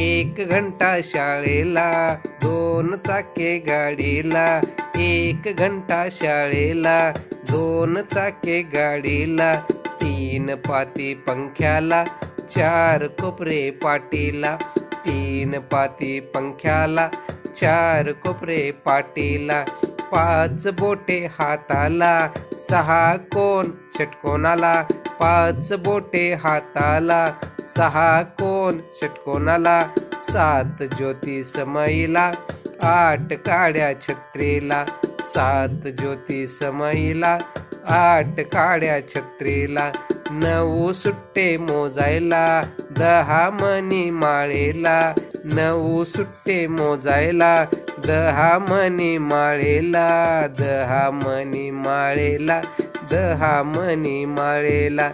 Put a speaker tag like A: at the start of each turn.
A: एक घंटा शाळेला दोन चाके गाडीला. एक घंटा शाळेला दोन चाके गाडीला. तीन पाती पंख्याला चार कोपरे पाटीला. तीन पाती पंख्याला चार कोपरे पाटीला. पाच बोटे हाताला सहा कोण षटकोनाला पाच बोटे हाताला सहा कोण षटकोनाला सात ज्योती समईला आठ काड्या छत्रीला सात ज्योती समईला आठ काड्या छत्रीला नऊ सुट्टे मोजायला दहा मणी माळेला नऊ सुट्टे मोजायला दहा मनी माळेला दहा मनी माळेला दहा मनी माळेला.